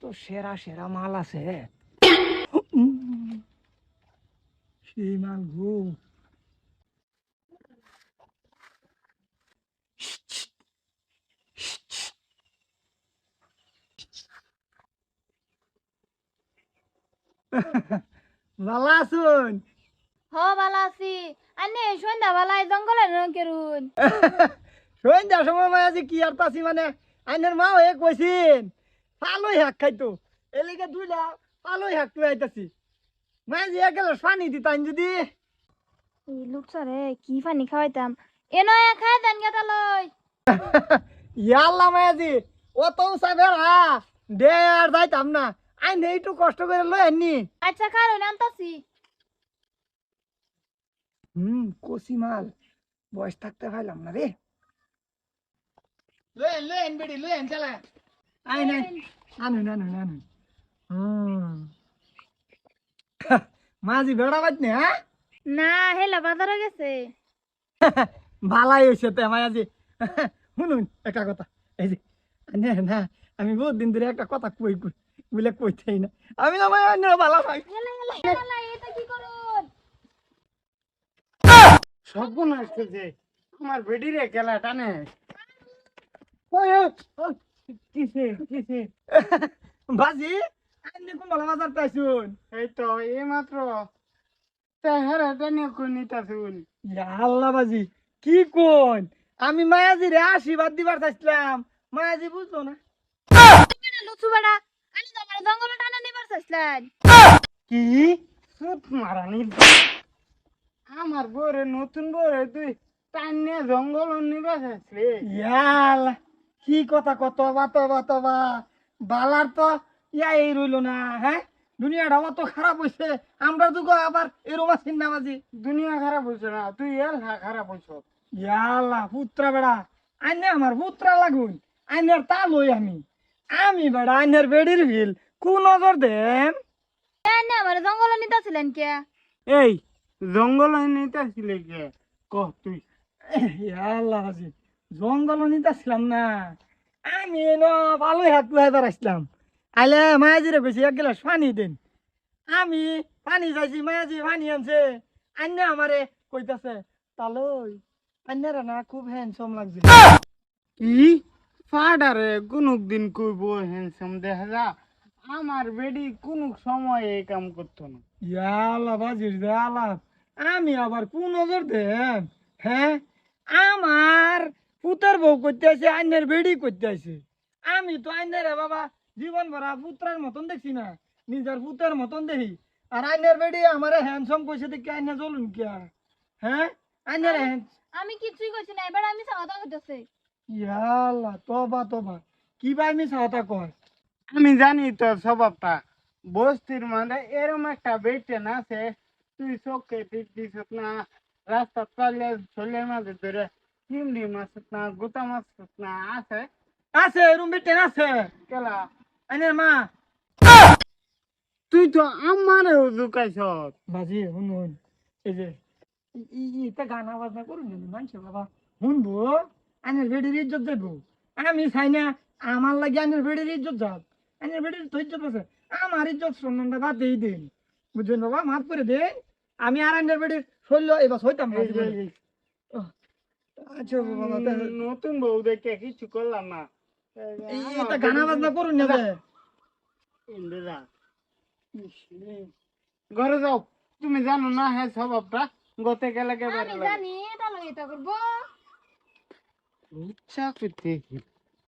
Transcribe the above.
তো সেরা সেরা মাল আছে। সেই মাল গো। ভালো আছুন? হ ভালো আছি। আনে সন্ধ্যা বেলায় জঙ্গলে রং কেরুন। সন্ধ্যার সময় মায় আজি কি আর তাছি মানে? আইনের মা হয়ে কইছিন। পালই শাক খাইতো। এলাকা দুইলা পালই শাক তুই আইতাছি। মায় যে গেলে পানি দিতাম যদি। এই লোকসারে কি পানি খাওয়াইতাম? এ নয় খাই দেন গেটা লই। ইয়াল্লা মায়াজি অত হা দে আর যাইতাম না। আইন এইটু কষ্ট করে লই আননি। আচ্ছা কারণ আনতাছি। হুম কষি মাল। বয়স থাকতে পাইলাম না রে। লই লই আন বেড়ি লই আন চালা। আইন আইন আনুন আনুন আনুন মাঝি বেড়া বাজ নে হ্যাঁ? না হেলা বাজারে গেছে। ভালাই হয়েছে তে মায়াজি শুনুন একটা কথা। এই যে না না আমি বহুত দিন ধরে একটা কথা কই কই বলে কইতেই না। আমি না মায়া অন্য ভালো পাই হেলা হেলা হেলা এটা কি করুন? সর্বন আসতেছে আমার বেডিরে গেলা টানে। বাজি? আইনে কুমলা বাজার পাইছুন। এই তো এই মাত্র। তেহারা টানে কোন নিতাছুন। আল্লাহ বাজি কি কোন? আমি মায়াজি রে আশীর্বাদ দিবার চাইছিলাম। মায়াজি বুঝলো না। কেন লুচু বেড়া আমার জঙ্গলে টানা নিবার চাইছিলেন কি মারানি আমার বরে নতুন বরে তুই টানে জঙ্গল নিবাস ইয়া কি কথা কত বা তবা তবা বালার তো ইয়া এই রইল না হ্যাঁ? দুনিয়াটা অত খারাপ হইছে আমরা তো আবার এরম আছি না বাজি দুনিয়া খারাপ হয়েছে না তুই এল খারাপ হয়েছ ইয়াল্লা পুত্রা বেড়া আইনে আমার পুত্রা লাগুন আইনের তা লই আমি। আমি বেড়া আইনের বেড়ির ভিল কু নজর দেন। আমার জঙ্গলে নিতাছিলেন কে? এই জঙ্গল নিতাছিলে কে? কহ তুই। ইয়াল্লা বাজি জঙ্গল নিতেছিলাম না। আমি ন ভালো হাত লুহাই বেড়াইছিলাম। আইলে মায়াজিরে কইছি, এক গিলাস পানি দেন। আমি পানি চাইছি, মায়াজি পানি আনছে। আইনে আমারে কইতাছে তালই আইনারা না খুব হ্যান্ডসম লাগছে। কি? ফাডারে কোনুক দিন কইব হ্যান্ডসাম দেখা যা। আমার বেডি কোনুক সময় এই কাম করতো না। ইয়ালা বাজির দেয়ালা আমি আবার কোন নজর দেন? হ্যাঁ? আমার পুতের বউ করতে আছে আইনের বেড়ি করতে আছে আমি তো আইনের বাবা জীবন ভরা পুত্রের মতন দেখছি না। নিজের পুতের মতন দেখি। আর আইনের বেড়ি আমারে হ্যান্ডসম কইছে দেখি আইনে চলুন কিয়া। হ্যাঁ? আইনের আমি কিছুই কইছি না এবার আমি সাদা হইতাছে ইয়ালা তবা তবা। কি ভাই আমি সাহতা কয় আমি জানি তো স্বভাবটা। বস্তির মানে এরম একটা বেটে না আছে তুই চোখে ঠিক দিস না রাস্তা চালিয়ে চলে মাঝে ধরে চিংড়ি মাছ না গোটা মাছ না আছে। আছে রুম বেটেন আছে। কেলা। আইনের মা। তুই তো আমারেও জুকাইছ বাজি শুনুন। এই যে ইটা গান আওয়াজ না করুন মানছে বাবা। শুনব? আনের বেডির ইজ্জত দেব। আমি চাই না আমার লাগে আনের বেডির ইজ্জত যাক। আনের বেডির তো ইজ্জত আছে। আমার ইজ্জত সম্মানটা বাদ দিয়ে দিন। বুঝছেন বাবা? মাফ করে দেন। আমি আর আনের বেডির শৈল এবার হইতাম আচ্ছা বাবা নতুন বউ দেখে কিছু করলাম না। এটা গান আওয়াজ করুন না ইন্দিরা। ঘরে যাও। তুমি জানো না হ্যাঁ স্বভাবটা? গতে গেলে গেলে জানি এটা লই এটা করব। ইচ্ছা করতে